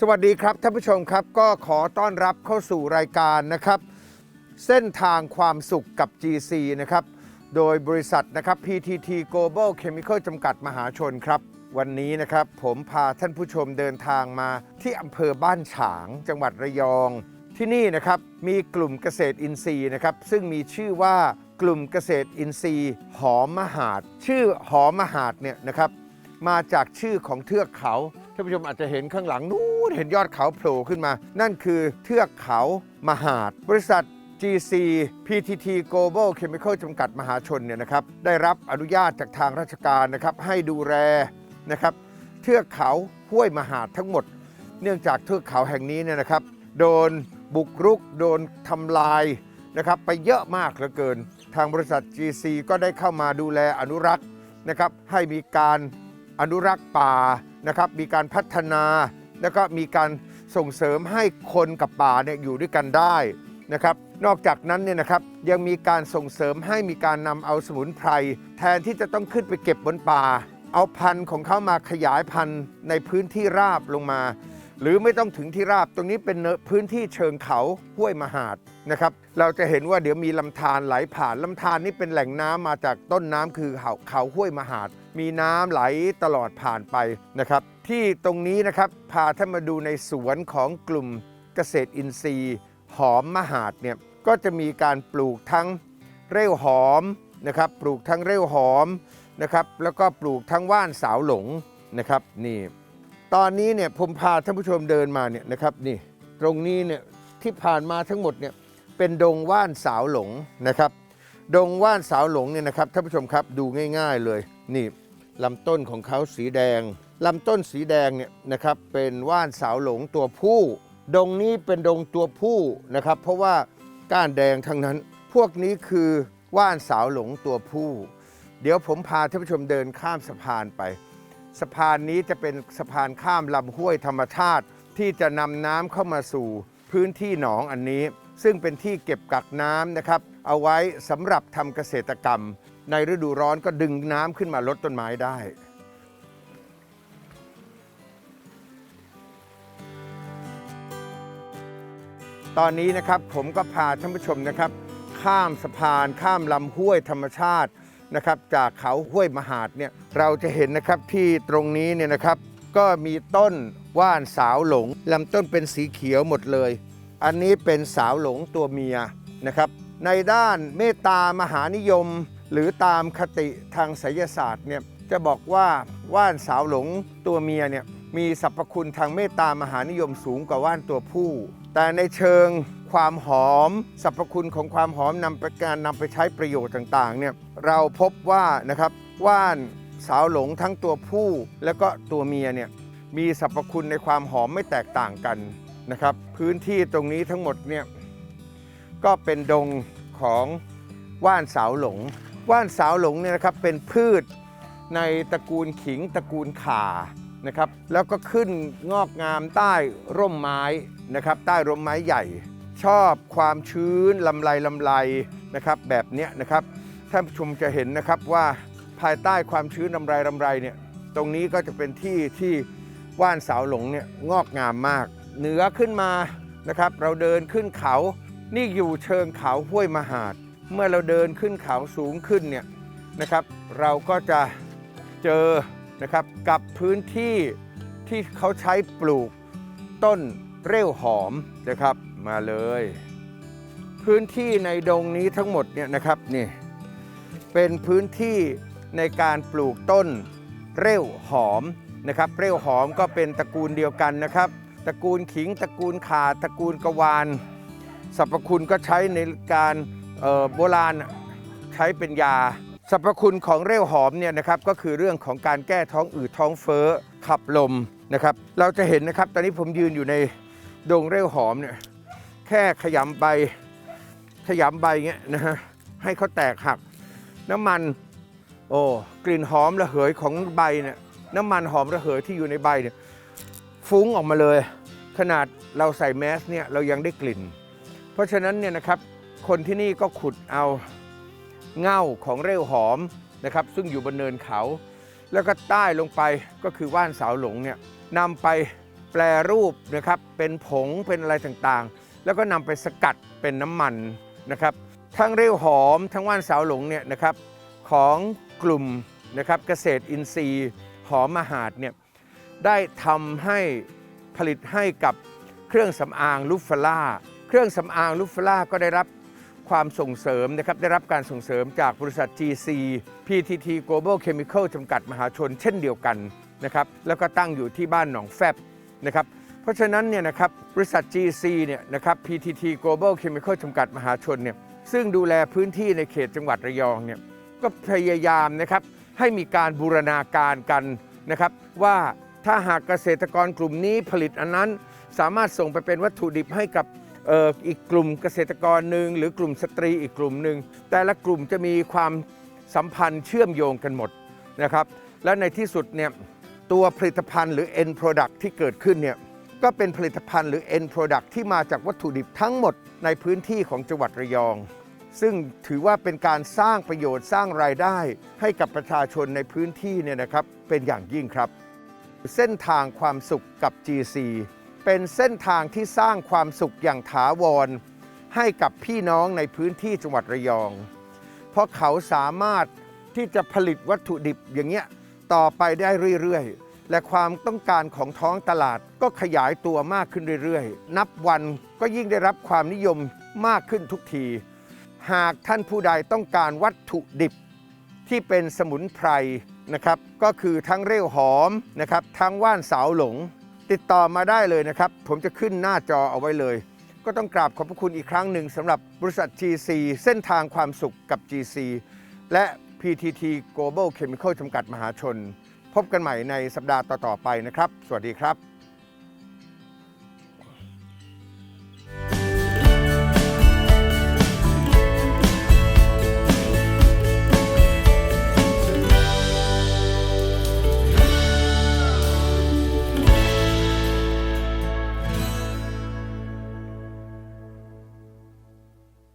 สวัสดีครับท่านผู้ชมครับก็ขอต้อนรับเข้าสู่รายการนะครับ เส้นทางความสุขกับ GC นะครับโดยบริษัทนะครับ PTT Global Chemical จำกัดมหาชนครับ วันนี้นะครับผมพาท่านผู้ชมเดินทางมาที่อำเภอบ้านฉาง จังหวัดระยอง ที่นี่นะครับมีกลุ่มเกษตรอินทรีย์นะครับซึ่งมีชื่อว่ากลุ่มเกษตรอินทรีย์ หอมมหาด ชื่อหอมมหาดเนี่ยนะครับมาจากชื่อของเทือกเขา ท่านผู้ชมอาจจะเห็นข้างหลังนู้นเห็นยอดเขาโผล่ขึ้นมา นั่นคือเทือกเขามหาด บริษัท GC PTT Global Chemical จำกัดมหาชนเนี่ยนะครับได้รับอนุญาตจากทางราชการนะครับให้ดูแลนะครับเทือกเขาห้วยมหาดทั้งหมด เนื่องจากเทือกเขาแห่งนี้เนี่ยนะครับ โดนบุกรุก โดนทำลายนะครับไปเยอะมากเหลือเกิน ทางบริษัท GC ก็ได้เข้ามาดูแลอนุรักษ์นะครับให้มีการอนุรักษ์ป่า นะครับมีการพัฒนาแล้วก็มีการส่งเสริมให้คนกับป่าเนี่ยอยู่ด้วยกันได้นะครับนอกจากนั้นเนี่ยนะครับยังมีการส่งเสริมให้มีการนำเอาสมุนไพรแทนที่จะต้องขึ้นไปเก็บบนป่า เอาพันธุ์ของเขามาขยายพันธุ์ในพื้นที่ราบลงมา หรือไม่ต้องถึงที่ราบตรงนี้เป็นพื้นที่เชิงเขาห้วยมหาดนะครับเราจะเห็นว่าเดี๋ยวมีลำธารไหลผ่านลำธารนี่เป็นแหล่งน้ำมาจากต้นน้ำคือเขาเขาห้วยมหาด มีน้ำไหลตลอดผ่านไปนะครับที่ตรงนี้นะครับพาท่านมาดูในสวนของกลุ่มเกษตรอินทรีย์ หอมมหาดเนี่ยก็จะมีการปลูกทั้งเร่วหอมนะครับปลูกทั้งเร่วหอมนะครับแล้วก็ปลูกทั้งว่านสาวหลงนะครับนี่ ตอนนี้เนี่ยผมพาท่านผู้ชมเดินมาเนี่ยนะครับนี่ตรงนี้เนี่ยที่ผ่านมาทั้งหมดเนี่ยเป็นดงว่านสาวหลงนะครับ ดงว่านสาวหลงเนี่ยนะครับท่านผู้ชมครับดูง่าย ๆเลยนี่ลำต้นของเขาสีแดงลำต้นสีแดงเนี่ยนะครับเป็นว่านสาวหลงตัวผู้ ดงนี้เป็นดงตัวผู้นะครับ เพราะว่าก้านแดงทั้งนั้น พวกนี้คือว่านสาวหลงตัวผู้ เดี๋ยวผมพาท่านผู้ชมเดินข้ามสะพานไป สะพานนี้จะเป็นสะพานข้ามลำห้วยธรรมชาติ ที่จะนำน้ำเข้ามาสู่พื้นที่หนองอันนี้ ซึ่งเป็นที่เก็บกักน้ำนะครับ เอาไว้สำหรับทำเกษตรกรรม ในฤดูร้อนก็ดึงน้ำขึ้นมาลดต้นไม้ได้ตอนนี้นะครับผมก็พาท่านผู้ชมนะครับ ข้ามสะพานข้ามลำห้วยธรรมชาติ นะครับจากเขาห้วยมหาดเนี่ยเราจะเห็นนะครับที่ตรงนี้เนี่ยนะครับ ก็มีต้นว่านสาวหลงลำต้นเป็นสีเขียวหมดเลย อันนี้เป็นสาวหลงตัวเมียนะครับ ในด้านเมตตามหานิยม หรือตามคติทางไสยศาสตร์เนี่ยจะบอกว่าว่านสาวหลงตัวเมียเนี่ยมีสรรพคุณทางเมตตามหานิยมสูงกว่าว่านตัวผู้ แต่ในเชิงความหอมสรรพคุณของความหอมนำไปการนำไปใช้ประโยชน์ต่างๆเนี่ย เราพบว่านะครับว่านสาวหลงทั้งตัวผู้และก็ตัวเมียเนี่ยมีสรรพคุณในความหอมไม่แตกต่างกันนะครับ พื้นที่ตรงนี้ทั้งหมดเนี่ยก็เป็นดงของว่านสาวหลง ว่านสาวหลงเนี่ยนะครับเป็นพืชในตระกูลขิงตระกูลข่านะครับ แล้วก็ขึ้นงอกงามใต้ร่มไม้นะครับ ใต้ร่มไม้ใหญ่ ชอบความชื้นลำไรลำไรนะครับ แบบเนี้ยนะครับ ท่านผู้ชมจะเห็นนะครับว่าภายใต้ความชื้นลำไรลำไรเนี่ยตรงนี้ก็จะเป็นที่ที่ว่านสาวหลงเนี่ยงอกงามมาก เหนือขึ้นมานะครับ เราเดินขึ้นเขานี่อยู่เชิงเขาห้วยมหาด เมื่อเราเดินขึ้นเขาสูงขึ้นเนี่ยนะครับ เราก็จะเจอนะครับกับพื้นที่ที่เขาใช้ปลูกต้นเร่วหอมนะครับมาเลย พื้นที่ในดงนี้ทั้งหมดเนี่ยนะครับนี่ เป็นพื้นที่ในการปลูกต้นเร่วหอมนะครับ เร่วหอมก็เป็นตระกูลเดียวกันนะครับ ตระกูลขิง ตระกูลข่าตระกูลกวานสรรพคุณก็ใช้ในการโบราณใช้เป็นยาสรรพคุณของเร่วหอมเนี่ยนะครับก็คือเรื่องของการแก้ท้องอืดท้องเฟ้อขับลมนะครับ เราจะเห็นนะครับ ตอนนี้ผมยืนอยู่ในดงเร่วหอมเนี่ยแค่ขยำใบขยำใบเงี้ยนะฮะให้เขาแตกหัก น้ำมัน โอ้กลิ่นหอมระเหยของใบเนี่ยน้ำมันหอมระเหยที่อยู่ในใบเนี่ยฟุ้งออกมาเลย ขนาดเราใส่แมสเนี่ยเรายังได้กลิ่น เพราะฉะนั้นเนี่ยนะครับคนที่นี่ก็ขุดเอาเง่าของเร่วหอมนะครับ ซึ่งอยู่บนเนินเขา แล้วก็ใต้ลงไปก็คือว่านสาวหลงเนี่ยนำไปแปรรูปนะครับเป็นผงเป็นอะไรต่างๆ แล้วก็นำไปสกัดเป็นน้ำมันนะครับ ทั้งเรียวหอมทั้งว่านสาวหลงเนี่ยนะครับของกลุ่มนะครับเกษตรอินทรีย์หอมมหาดเนี่ยได้ทำให้ผลิตให้กับเครื่องสำอางลูฟล่าเครื่องสำอางลูฟล่าก็ได้รับความส่งเสริมนะครับได้รับการส่งเสริมจากบริษัท GC PTT Global Chemical จำกัดมหาชนเช่นเดียวกันนะครับแล้วก็ตั้งอยู่ที่บ้านหนองแฟบนะครับเพราะฉะนั้นเนี่ยนะครับบริษัท GC เนี่ยนะครับ PTT Global Chemical จำกัดมหาชนเนี่ย ซึ่งดูแลพื้นที่ในเขตจังหวัดระยองเนี่ยก็พยายามนะครับให้มีการบูรณาการกันนะครับ ว่าถ้าหากเกษตรกรกลุ่มนี้ผลิตอันนั้น สามารถส่งไปเป็นวัตถุดิบให้กับอ,อ,อีกกลุ่มเกษตรกรหนึ่งหรือกลุ่มสตรีอีกกลุ่มหนึ่งแต่ละกลุ่มจะมีความสัมพันธ์เชื่อมโยงกันหมดนะครับ และในที่สุดเนี่ยตัวผลิตภัณฑ์หรือ end product ที่เกิดขึ้นเนี่ยก็เป็นผลิตภัณฑ์หรือ end product ที่มาจากวัตถุดิบทั้งหมดในพื้นที่ของจังหวัดระยอง ซึ่งถือว่าเป็นการสร้างประโยชน์สร้างรายได้ให้กับประชาชนในพื้นที่เนี่ยนะครับเป็นอย่างยิ่งครับ เส้นทางความสุขกับ GC เป็นเส้นทางที่สร้างความสุขอย่างถาวร ให้กับพี่น้องในพื้นที่จังหวัดระยอง เพราะเขาสามารถที่จะผลิตวัตถุดิบอย่างเงี้ยต่อไปได้เรื่อยๆ และความต้องการของท้องตลาดก็ขยายตัวมากขึ้นเรื่อยๆ นับวันก็ยิ่งได้รับความนิยมมากขึ้นทุกที หากท่านผู้ใดต้องการวัตถุดิบที่เป็นสมุนไพรนะครับ ก็คือทั้งเร่วหอมนะครับทั้งว่านสาวหลง ติดต่อมาได้เลยนะครับ ผมจะขึ้นหน้าจอเอาไว้เลย ก็ต้องกราบขอบพระคุณอีกครั้งหนึ่งสำหรับบริษัท GC เส้นทางความสุขกับ GC และ PTT Global Chemical จำกัดมหาชน พบกันใหม่ในสัปดาห์ต่อ ๆ ไปนะครับ สวัสดีครับ